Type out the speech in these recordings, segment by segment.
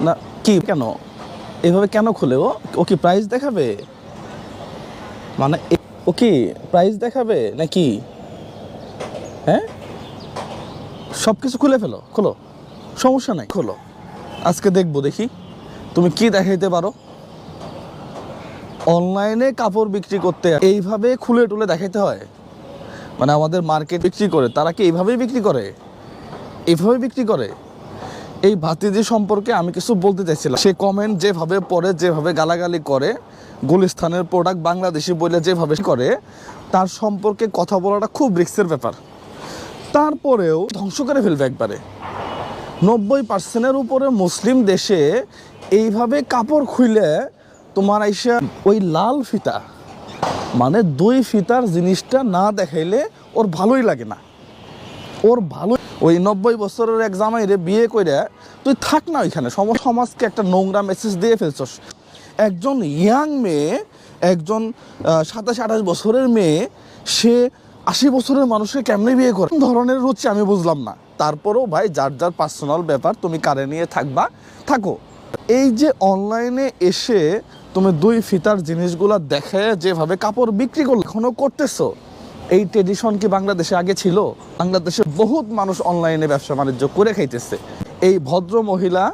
না, কি, কেন? এভাবে কেন খুলে? ও ও কি প্রাইস দেখাবে? মানে ও কি প্রাইস দেখাবে নাকি? হ্যাঁ? সব কিছু খুলে ফেলো, খোলো। সমস্যা নাই, খোলো। আজকে দেখব, দেখি। তুমি কি দেখাইতে পারো? অনলাইনে কাপড় বিক্রি করতে এইভাবে খুলে টুলে দেখাইতে হয়? মানে আমাদের মার্কেট বিক্রি করে, তারা কি এইভাবেই বিক্রি করে? এইভাবে বিক্রি করে? এই ভাতিজি সম্পর্কে আমি কিছু বলতে চাইছিলাম। সে কমেন্ট যেভাবে পড়ে, যেভাবে গালাগালি করে, গুলিস্তানের প্রোডাক্ট বাংলাদেশি বলে যেভাবে করে, তার সম্পর্কে কথা বলাটা খুব রিক্সের ব্যাপার। তারপরেও ধ্বংস করে ফেলবে একবারে। নব্বই পার্সেন্টের উপরে মুসলিম দেশে এইভাবে কাপড় খুইলে তোমার আইসা ওই লাল ফিতা মানে দুই ফিতার জিনিসটা না দেখাইলে ওর ভালোই লাগে না। ওর ভালো ওই নব্বই বছরের এক জামাইরে বিয়ে করে তুই থাক না ওইখানে। সম, সমাজকে একটা নোংরা মেসেজ দিয়ে ফেলছস। একজন ইয়াং মেয়ে, একজন সাতাশ, আঠাশ বছরের মেয়ে, সে আশি বছরের মানুষকে কেমনে বিয়ে করে? ধরনের রুচি আমি বুঝলাম না। তারপরেও ভাই যার যার পার্সোনাল ব্যাপার, তুমি কারে নিয়ে থাকবা, থাকো। এই যে অনলাইনে এসে তুমি দুই ফিতার জিনিসগুলো দেখে যেভাবে কাপড় বিক্রি করল, এখনও করতেছো? এই ট্রেডিশন কি বাংলাদেশে আগে ছিল? বাংলাদেশে বহুত মানুষ অনলাইনে ব্যবসা বাণিজ্য করে খাইতেছে। এই ভদ্র মহিলা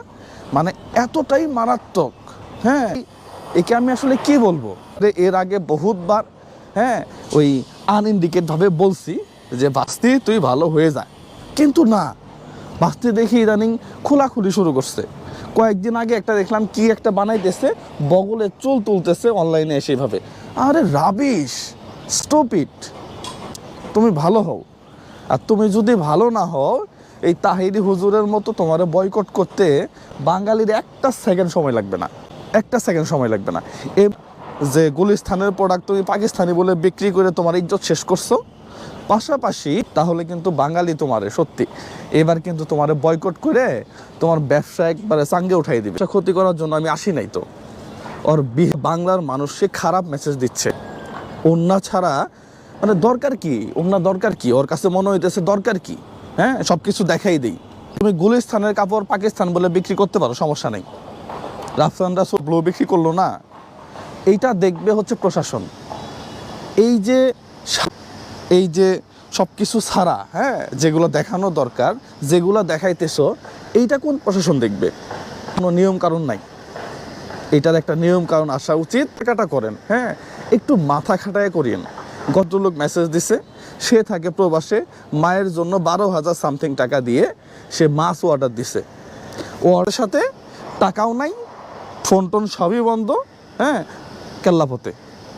মানে এতটাই মারাত্মক হ্যাঁ? একে আমি আসলে কি বলব? এর আগে বহুতবার হ্যাঁ ওই আনইন্ডিকেট ভাবে বলছি যে, বাস্তি, তুই ভালো হয়ে যা। কিন্তু না, বাস্তি দেখি ইদানিং খোলাখুলি শুরু করছে। কয়েকদিন আগে একটা দেখলাম কি একটা বানাইতেছে বগলে চুল তুলতেছে অনলাইনে এসে এইভাবে আরে রাবিশ স্টপ ইট তুমি ভালো হও। আর তুমি যদি ভালো না হও, এই তাহিরি হুজুরের মতো তোমার বয়কট করতে বাঙালির একটা সেকেন্ড সময় লাগবে না। একটা সেকেন্ড সময় লাগবে না। এ যে গুলিস্তানের প্রোডাক্ট তুমি পাকিস্তানি বলে বিক্রি করে তোমার ইজ্জত শেষ করছ, পাশাপাশি তাহলে কিন্তু বাঙালি তোমারে, সত্যি, এবার কিন্তু তোমারে বয়কট করে তোমার ব্যবসা একবারে চাঙ্গে উঠাই দিবে। ক্ষতি করার জন্য আমি আসি নাই তো। ওর বাংলার মানুষকে খারাপ মেসেজ দিচ্ছে। অন্য ছাড়া মানে দরকার কি? অন্যা দরকার কি? ওর কাছে মনে হইতেছে দরকার কি? হ্যাঁ? সব কিছু দেখাই দিই। তুমি গুলিস্তানের কাপড় পাকিস্তান বলে বিক্রি করতে পারো, সমস্যা নেই। রাফসান রাসুল ব্লো বিক্রি করল না। এইটা দেখবে হচ্ছে প্রশাসন। এই যে এই যে সব কিছু ছাড়া হ্যাঁ যেগুলো দেখানো দরকার, যেগুলো দেখাইতেছো, এইটা কোন প্রশাসন দেখবে? কোনো নিয়ম কারণ নাই। এটার একটা নিয়ম কারণ আসা উচিত। টাকাটা করেন হ্যাঁ? একটু মাথা খাটায় করিয়েন। গত লোক মেসেজ দিছে, সে থাকে প্রবাসে, মায়ের জন্য বারো হাজার সামথিং টাকা দিয়ে সে মাছ অর্ডার দিছে। ওর সাথে টাকাও নাই ফোন টোন সবই বন্ধ হ্যাঁ কেল্লাপথে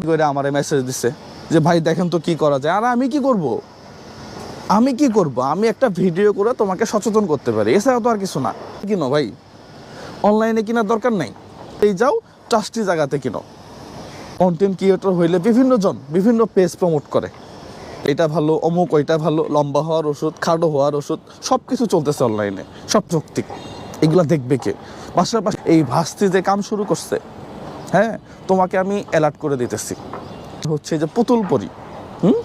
করে আমারে মেসেজ দিছে? যে ভাই, দেখেন তো কি করা যায়। আর আমি কি করব? আমি কি করব? আমি একটা ভিডিও করে তোমাকে সচেতন করতে পারি। এছাড়া তো আর কিছু না। কিনো ভাই? অনলাইনে কেনার দরকার নেই। এই যাও ট্রাস্টি জায়গাতে কিনো। কন্টেন্ট ক্রিয়েটর হইলে বিভিন্ন জন বিভিন্ন পেজ প্রমোট করে। এটা ভালো, অমুক, ওইটা ভালো, লম্বা হওয়ার ওষুধ, খাটো হওয়ার ওষুধ সব কিছু চলতেছে অনলাইনে সব যৌক্তিক। এগুলা দেখবে কে? পাশাপাশি এই ভাস্তি যে কাম শুরু করছে হ্যাঁ তোমাকে আমি অ্যালার্ট করে দিতেছি। হচ্ছে যে পুতুল পরি, হুম?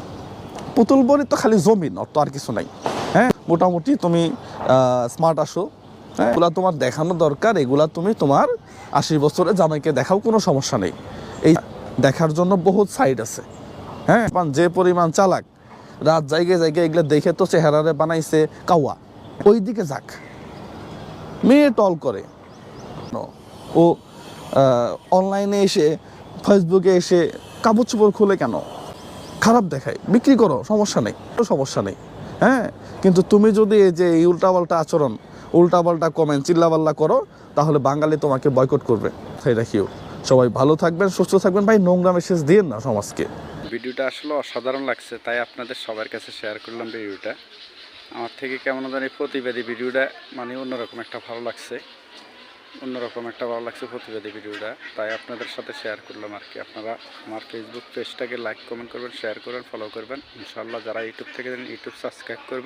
পুতুল পরি তো খালি জমিন, অত আর কিছু নাই। হ্যাঁ মোটামুটি তুমি স্মার্ট আসো। হ্যাঁ এগুলা তোমার দেখানো দরকার, এগুলা তুমি তোমার আশি বছরে জামাইকে দেখাও কোনো সমস্যা নেই। এই দেখার জন্য বহুত সাইড আছে। হ্যাঁ? যে পরিমাণ চালাক, রাত জায়গায় জায়গায় এগুলো দেখে তো চেহারারে বানাইছে কাওয়া। ওই দিকে যাক। মেয়ে টল করে। ও অনলাইনে এসে ফেসবুকে এসে কাপড় চোপড় খুলে কেন? খারাপ দেখায়। বিক্রি করো, সমস্যা নেই। সমস্যা নেই। হ্যাঁ? কিন্তু তুমি যদি এই যে এই উল্টাপাল্টা আচরণ, উল্টাপাল্টা কমেন্ট চিল্লাপাল্লা করো, তাহলে বাঙালি তোমাকে বয়কট করবে। তাই রাখিও। সবাই ভালো থাকবেন, সুস্থ থাকবেন। ভাই নোংরা মেসেজ দিন না সমাজকে। ভিডিওটা আসলে অসাধারণ লাগছে, তাই আপনাদের সবার কাছে শেয়ার করলাম ভিডিওটা। আমার থেকে কেমন জানি প্রতিবাদী ভিডিওটা মানে অন্যরকম একটা ভালো লাগছে। অন্যরকম একটা ভালো লাগছে প্রতিবাদী ভিডিওটা, তাই আপনাদের সাথে শেয়ার করলাম আর কি। আপনারা আমার ফেসবুক পেজটাকে লাইক কমেন্ট করবেন শেয়ার করবেন ফলো করবেন। ইনশাল্লাহ যারা ইউটিউব থেকে ইউটিউব সাবস্ক্রাইব করবেন।